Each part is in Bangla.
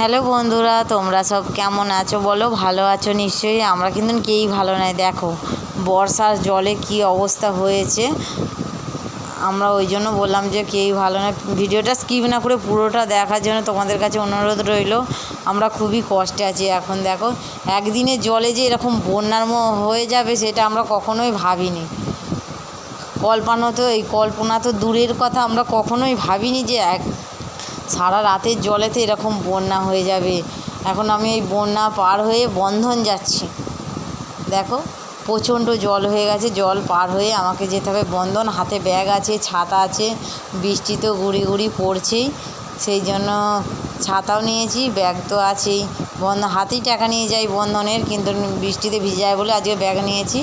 হ্যালো বন্ধুরা, তোমরা সব কেমন আছো? বলো, ভালো আছো নিশ্চয়ই? আমরা কিন্তু কেউই ভালো নাই, দেখো। বর্ষার জলে কি অবস্থা হয়েছে? আমরা ওই জন্য বললাম যে কেউই ভালো না ভিডিওটা স্কিপ না করে পুরোটা দেখার জন্য তোমাদের কাছে অনুরোধ রইল। আমরা খুবই কষ্টে আছি এখন, দেখো। একদিনে জলে যে এরকম বন্যার হয়ে যাবে, সেটা আমরা কখনোই ভাবিনি। কল্পনা তো, এই কল্পনা তো দূরের কথা, আমরা কখনোই ভাবিনি যে এক সারা রাতের জলেতে এরকম বন্যা হয়ে যাবে। এখন আমি এই বন্যা পার হয়ে বন্ধন যাচ্ছি। দেখো, প্রচণ্ড জল হয়ে গেছে, জল পার হয়ে আমাকে যেতে হবে বন্ধন। হাতে ব্যাগ আছে, ছাতা আছে বৃষ্টি তো গুড়ি গুড়ি পড়ছেই সেই জন্য ছাতাও নিয়েছি, ব্যাগ তো আছেই। বন্ধ হাতেই টাকা নিয়ে যাই বন্ধনের, কিন্তু বৃষ্টিতে ভিজে যায় বলে আজকে ব্যাগ নিয়েছি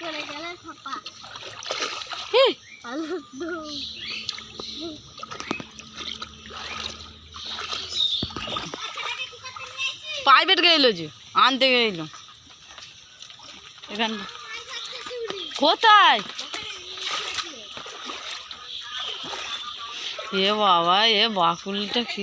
চলে গেলে ফাঁপা প্রাইভেট গেল যে আনতে গেল এখান কোথায়? এ বাবা এ বাকুলটা কি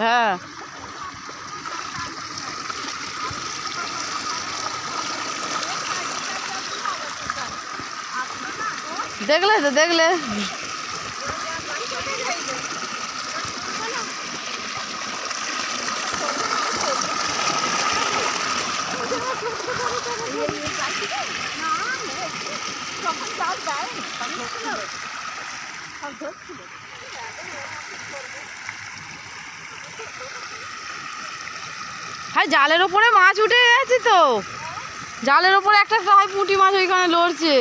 হ্যাঁ। দেখলে তো দেখলে। হ্যাঁ জালের ওপরে মাছ উঠে গেছে তো। জালের ওপরে একটা হয় পুঁটি মাছ ওইখানে লড়ছে।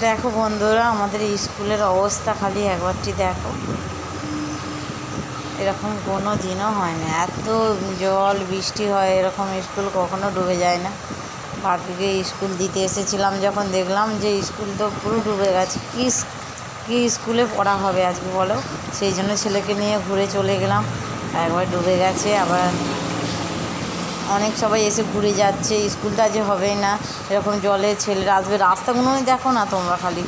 দেখো বন্ধুরা, আমাদের স্কুলের অবস্থা খালি একবারটি দেখো। এরকম কোনো দিনও হয় না। এত জল, বৃষ্টি হয়, এরকম স্কুল কখনো ডুবে যায় না। বাপিকে স্কুল দিতে এসেছিলাম, যখন দেখলাম যে স্কুল তো পুরো ডুবে গেছে। কী কী স্কুলে পড়া হবে আজকে বলো? সেই জন্য ছেলেকে নিয়ে ঘুরে চলে গেলাম। একবার ডুবে গেছে, আবার অনেক সবাই এসে ঘুরে যাচ্ছে, স্কুলটা যে হবেই না। এরকম জলে ছেলেরা আসবে রাস্তাগুলোই দেখো না তোমরা খালি।